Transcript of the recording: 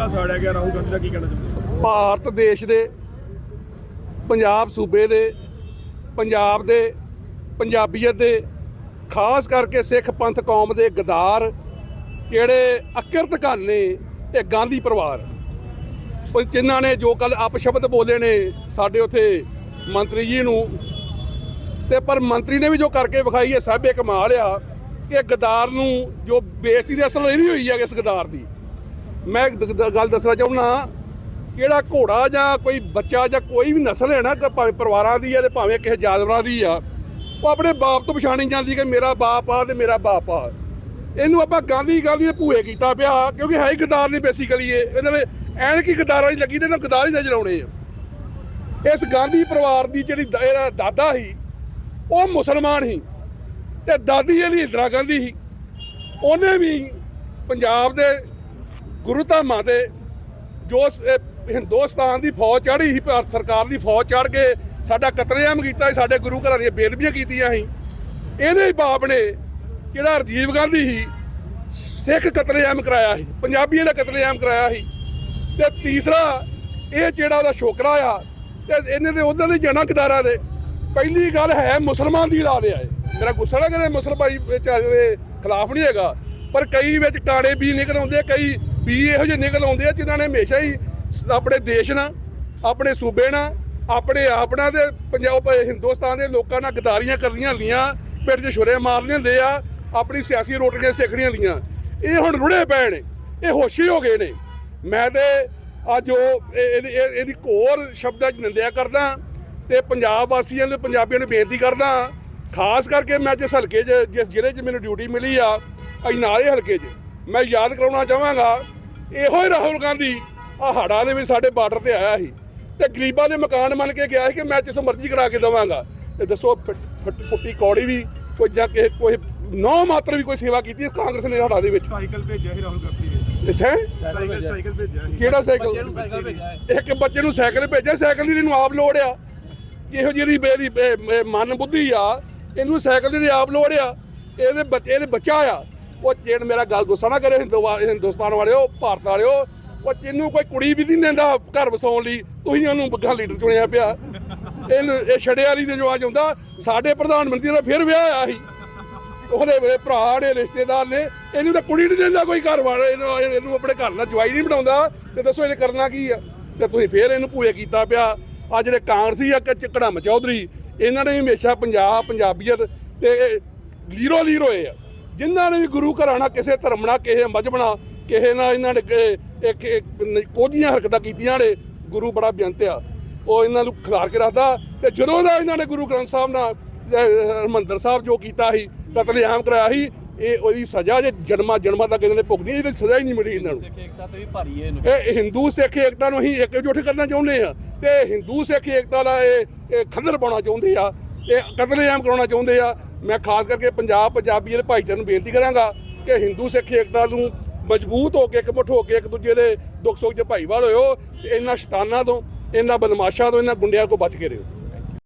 ਪੁਤਲਾ ਸਾੜਿਆ ਗਿਆ ਰਾਹੁਲ ਗਾਂਧੀ ਦਾ ਕੀ ਕਹਿਣਾ ਚਾਹੁੰਦੇ ਭਾਰਤ ਦੇਸ਼ ਦੇ, ਪੰਜਾਬ ਸੂਬੇ ਦੇ, ਪੰਜਾਬ ਦੇ, ਪੰਜਾਬੀਅਤ ਦੇ, ਖਾਸ ਕਰਕੇ ਸਿੱਖ ਪੰਥ ਕੌਮ ਦੇ ਗਦਾਰ ਜਿਹੜੇ ਅਕਿਰਤ ਘਨ ਨੇ ਇਹ ਗਾਂਧੀ ਪਰਿਵਾਰ। ਉਹ ਜਿਨ੍ਹਾਂ ਨੇ ਜੋ ਕੱਲ ਅਪਸ਼ਬਦ ਬੋਲੇ ਨੇ ਸਾਡੇ ਉਥੇ ਮੰਤਰੀ ਜੀ ਨੂੰ, ਤੇ ਪਰ ਮੰਤਰੀ ਨੇ ਵੀ ਜੋ ਕਰਕੇ ਵਿਖਾਈ ਹੈ ਸਾਬੇ ਕਮਾਲ ਆ ਕਿ ਗਦਾਰ ਨੂੰ ਜੋ ਬੇਇੱਜ਼ਤੀ ਦੇ ਅਸਲ ਨਹੀਂ ਹੋਈ ਹੈ ਇਸ ਗਦਾਰ ਦੀ। ਮੈਂ ਇੱਕ ਦ- ਗੱਲ ਦੱਸਣਾ ਚਾਹੁੰਦਾ ਕਿਹੜਾ ਘੋੜਾ ਜਾਂ ਕੋਈ ਬੱਚਾ ਜਾਂ ਕੋਈ ਵੀ ਨਸਲ ਹੈ ਨਾ ਕਿ ਭਾਵੇਂ ਪਰਿਵਾਰਾਂ ਦੀ ਆ ਤੇ ਭਾਵੇਂ ਕਿਸੇ ਜਾਨਵਰਾਂ ਦੀ ਆ, ਉਹ ਆਪਣੇ ਬਾਪ ਤੋਂ ਪਛਾਣੀ ਜਾਂਦੀ ਕਿ ਮੇਰਾ ਬਾਪ ਆ ਤੇ ਮੇਰਾ ਬਾਪ ਆ। ਇਹਨੂੰ ਆਪਾਂ ਗਾਂਧੀ ਗਾਂਧੀ ਦੇ ਭੂਏ ਕੀਤਾ ਪਿਆ, ਕਿਉਂਕਿ ਹੈ ਹੀ ਗਦਾਰ ਨਹੀਂ ਬੇਸਿਕਲੀ ਇਹ। ਇਹਨਾਂ ਨੇ ਐਨ ਕੀ ਗਦਾਰਾਂ ਦੀ ਲੱਗੀ ਤੇ ਇਹਨਾਂ ਨੂੰ ਗਦਾਰ ਹੀ ਨਜ਼ਰ ਆਉਣੇ ਆ। ਇਸ ਗਾਂਧੀ ਪਰਿਵਾਰ ਦੀ ਜਿਹੜੀ ਦ- ਇਹਦਾ ਦਾਦਾ ਸੀ, ਉਹ ਮੁਸਲਮਾਨ ਸੀ ਤੇ ਦਾਦੀ ਇਹਦੀ ਇੰਦਰਾ ਗਾਂਧੀ ਸੀ। ਉਹਨੇ ਵੀ ਪੰਜਾਬ ਦੇ ਗੁਰੂ ਧਾਮਾਂ ਦੇ ਜੋ ਹਿੰਦੁਸਤਾਨ ਦੀ ਫੌਜ ਚੜ੍ਹੀ ਸੀ, ਭਾਰਤ ਸਰਕਾਰ ਦੀ ਫੌਜ ਚੜ੍ਹ ਕੇ ਸਾਡਾ ਕਤਲੇਆਮ ਕੀਤਾ ਸੀ, ਸਾਡੇ ਗੁਰੂ ਘਰਾਂ ਦੀਆਂ ਬੇਦਬੀਆਂ ਕੀਤੀਆਂ ਸੀ। ਇਹਦੇ ਹੀ ਬਾਪ ਨੇ ਜਿਹੜਾ ਰਾਜੀਵ ਗਾਂਧੀ ਸੀ, ਸਿੱਖ ਕਤਲੇਆਮ ਕਰਾਇਆ ਸੀ, ਪੰਜਾਬੀਆਂ ਦਾ ਕਤਲੇਆਮ ਕਰਾਇਆ ਸੀ। ਤੇ ਤੀਸਰਾ, ਇਹ ਜਿਹੜਾ ਉਹਦਾ ਛੋਕਰਾ ਆ, ਤੇ ਇਹਨੇ ਦੇ ਉਹਨਾਂ ਦੇ ਜਣਾ ਗਦਾਰਾਂ ਦੇ ਪਹਿਲੀ ਗੱਲ ਹੈ ਮੁਸਲਮਾਨ ਦੀ ਰਾਹ ਦੇ ਆਏ। ਮੇਰਾ ਗੁੱਸਾ ਨਾ ਕਰੇ, ਮੁਸਲਮਾਨ ਵਿਚਾਰੇ ਖਿਲਾਫ ਨਹੀਂ ਹੈਗਾ, ਪਰ ਕਈ ਵਿੱਚ ਕਾੜੇ ਵੀ ਨਿਕਲ ਆਉਂਦੇ, ਕਈ ਵੀ ਇਹੋ ਜਿਹੇ ਨਿਕਲ ਆਉਂਦੇ ਆ ਜਿਨ੍ਹਾਂ ਨੇ ਹਮੇਸ਼ਾ ਹੀ ਆਪਣੇ ਦੇਸ਼ ਨਾਲ, ਆਪਣੇ ਸੂਬੇ ਨਾਲ, ਆਪਣੇ ਆਪਣਾ ਨਾਲ ਪੰਜਾਬ ਹਿੰਦੁਸਤਾਨ ਦੇ ਲੋਕਾਂ ਨਾਲ ਗਦਾਰੀਆਂ ਕਰਨੀਆਂ ਹੁੰਦੀਆਂ, ਪਿੰਡ 'ਚ ਛੁਰੇ ਮਾਰਨੇ ਹੁੰਦੇ ਆ, ਆਪਣੀ ਸਿਆਸੀ ਰੋਟੀਆਂ ਸੇਖਣੀਆਂ ਹੁੰਦੀਆਂ। ਇਹ ਹੁਣ ਰੁੜੇ ਪਏ ਨੇ, ਇਹ ਹੋਸ਼ੀ ਹੋ ਗਏ ਨੇ। ਮੈਂ ਤੇ ਅੱਜ ਉਹ ਇਹਦੀ ਇਹ- ਇਹਦੀ ਘੋਰ ਸ਼ਬਦਾਂ 'ਚ ਨਿੰਦਿਆ ਕਰਦਾ ਤੇ ਪੰਜਾਬ ਵਾਸੀਆਂ ਨੂੰ, ਪੰਜਾਬੀਆਂ ਨੂੰ ਬੇਨਤੀ ਕਰਦਾ, ਖਾਸ ਕਰਕੇ ਮੈਂ ਜਿਸ ਹਲਕੇ 'ਚ, ਜਿਸ ਜ਼ਿਲ੍ਹੇ 'ਚ ਮੈਨੂੰ ਡਿਊਟੀ ਮਿਲੀ ਆ, ਅਜਨਾਲੇ ਹਲਕੇ 'ਚ, ਮੈਂ ਯਾਦ ਕਰਾਉਣਾ ਚਾਹਾਂਗਾ ਇਹੋ ਹੀ ਰਾਹੁਲ ਗਾਂਧੀ ਆ ਹੜਾ ਦੇ ਵੀ ਸਾਡੇ ਬਾਰਡਰ ਤੇ ਆਇਆ ਸੀ ਤੇ ਗਰੀਬਾਂ ਦੇ ਮਕਾਨ ਮੰਨ ਕੇ ਗਿਆ ਸੀ ਕਿ ਮੈਂ ਜਿੱਥੋਂ ਮਰਜ਼ੀ ਕਰਾ ਕੇ ਦਵਾਂਗਾ। ਤੇ ਦੱਸੋ ਫਿੱਟ- ਫਿੱਟ- ਪੁੱਟੀ ਕੌੜੀ ਵੀ ਕੋਈ ਜਾਂ ਕਿਸੇ ਕੋਈ ਨੌ ਮਾਤਰ ਵੀ ਕੋਈ ਸੇਵਾ ਕੀਤੀ ਇਸ ਕਾਂਗਰਸ ਨੇ ਹੜਾ ਦੇ ਵਿੱਚ? ਸਾਈਕਲ ਭੇਜਿਆ ਸੀ ਰਾਹੁਲ ਗਾਂਧੀ ਨੇ। ਇਸ ਹੈ ਸਾਈਕਲ ਸਾਈਕਲ ਭੇਜਿਆ। ਕਿਹੜਾ ਸਾਈਕਲ? ਇੱਕ ਬੱਚੇ ਨੂੰ ਸਾਈਕਲ ਭੇਜਿਆ ਸਾਈਕਲ ਦੀ ਇਹਨੂੰ ਆਪ ਲੋੜ ਆ। ਇਹੋ ਜਿਹੀ ਬੇਰੀ ਮਨ ਬੁੱਧੀ ਆ ਇਹਨੂੰ ਸਾਈਕਲ ਦੀ ਆਪ ਲੋੜ ਆ। ਇਹਦੇ ਬੱਚੇ ਇਹਦੇ ਬੱਚਾ ਆ। ਉਹ ਜਿਹੜਾ ਮੇਰਾ ਗੱਲ ਗੁੱਸਾ ਨਾ ਕਰੇ ਹਿੰਦੂਵਾ- ਹਿੰਦੁਸਤਾਨ ਵਾਲਿਓ, ਭਾਰਤ ਵਾਲਿਓ। ਉਹ ਜਿਹਨੂੰ ਕੋਈ ਕੁੜੀ ਵੀ ਨਹੀਂ ਦਿੰਦਾ ਘਰ ਵਸਾਉਣ ਲਈ, ਤੁਸੀਂ ਉਹਨੂੰ ਬੱਗਾ ਲੀਡਰ ਚੁਣਿਆ ਪਿਆ। ਇਹਨੂੰ ਇਹ ਛੜਿਆਰੀ ਦੇ ਜਵਾਜ ਹੁੰਦਾ, ਸਾਡੇ ਪ੍ਰਧਾਨ ਮੰਤਰੀ ਦਾ ਫਿਰ ਵਿਆਹ ਆਇਆ ਸੀ। ਉਹਦੇ ਮੇਰੇ ਭਰਾ ਨੇ, ਰਿਸ਼ਤੇਦਾਰ ਨੇ, ਇਹਨੂੰ ਤਾਂ ਕੁੜੀ ਨਹੀਂ ਦਿੰਦਾ ਕੋਈ ਘਰ ਵਾਲਾ, ਇਹਨੂੰ ਇਹਨੂੰ ਆਪਣੇ ਘਰ ਨਾਲ ਜਵਾਈ ਨਹੀਂ ਬਣਾਉਂਦਾ। ਤੇ ਦੱਸੋ ਇਹਨੇ ਕਰਨਾ ਕੀ ਆ? ਤੇ ਤੁਸੀਂ ਫੇਰ ਇਹਨੂੰ ਭੂਏ ਕੀਤਾ ਪਿਆ। ਆ ਜਿਹੜੇ ਕਾਂਗਰਸੀ ਆ ਕੜਮ ਚੌਧਰੀ, ਇਹਨਾਂ ਨੇ ਹਮੇਸ਼ਾ ਪੰਜਾਬ ਪੰਜਾਬੀਅਤ ਤੇ ਲੀਰੋ ਲੀਰ ਹੋਏ ਆ। ਜਿਨ੍ਹਾਂ ਨੇ ਵੀ ਗੁਰੂ ਘਰਾਂ ਨਾਲ ਕਿਸੇ ਧਰਮ ਨਾਲ ਕਿਸੇ ਮਜ਼ਹਬ ਨਾਲ ਕਿਸੇ ਨਾਲ ਇਹਨਾਂ ਨੇ ਇੱਕ ਇੱਕ ਕੋਝੀਆਂ ਹਰਕਤਾਂ ਕੀਤੀਆਂ ਨੇ ਗੁਰੂ ਬੜਾ ਬੇਅੰਤ ਆ। ਉਹ ਇਹਨਾਂ ਨੂੰ ਖਿਲਾਰ ਕੇ ਰੱਖਦਾ ਤੇ ਜਦੋਂ ਦਾ ਇਹਨਾਂ ਨੇ ਗੁਰੂ ਗ੍ਰੰਥ ਸਾਹਿਬ ਨਾਲ ਹਰਿਮੰਦਰ ਸਾਹਿਬ ਜੋ ਕੀਤਾ ਸੀ ਕਤਲੇਆਮ ਕਰਾਇਆ ਸੀ ਇਹ ਉਹਦੀ ਸਜ਼ਾ ਜੇ ਜਨਮਾਂ ਜਨਮਾਂ ਤੱਕ ਇਹਨਾਂ ਨੇ ਭੁਗਤਣੀ ਇਹਦੀ ਸਜ਼ਾ ਹੀ ਨਹੀਂ ਮਿਲੀ ਇਹਨਾਂ ਨੂੰ। ਸਿੱਖ ਏਕਤਾ ਤੇ ਵੀ ਭਾਰੀ ਹੈ ਇਹਨੂੰ। ਇਹ ਹਿੰਦੂ ਸਿੱਖ ਏਕਤਾ ਨੂੰ ਅਸੀਂ ਇਕਜੁੱਟ ਕਰਨਾ ਚਾਹੁੰਦੇ ਆ ਤੇ ਹਿੰਦੂ ਸਿੱਖ ਏਕਤਾ ਦਾ ਇਹ ਇਹ ਖੰਦਰ ਪਾਉਣਾ ਚਾਹੁੰਦੇ ਆ ਇਹ ਕਤਲੇਆਮ ਕਰਾਉਣਾ ਚਾਹੁੰਦੇ ਆ ਮੈਂ ਖਾਸ ਕਰਕੇ ਪੰਜਾਬ ਪੰਜਾਬੀ ਦੇ ਭਾਈਚਾਰੇ ਨੂੰ ਬੇਨਤੀ ਕਰਾਂਗਾ ਕਿ ਹਿੰਦੂ, ਸਿੱਖ, ਏਕਤਾ ਨੂੰ ਮਜ਼ਬੂਤ ਹੋ ਕੇ ਇਕਮੁੱਠ ਹੋ ਕੇ ਇੱਕ ਦੂਜੇ ਦੇ ਦੁੱਖ ਸੁੱਖ 'ਚ ਭਾਈਵਾਲ ਹੋਇਓ ਤੇ ਇਹਨਾਂ ਸ਼ਤਾਨਾਂ ਤੋਂ, ਇਹਨਾਂ ਬਦਮਾਸ਼ਾਂ ਤੋਂ, ਇਹਨਾਂ ਗੁੰਡਿਆਂ ਤੋਂ ਬਚ ਕੇ ਰਹੋ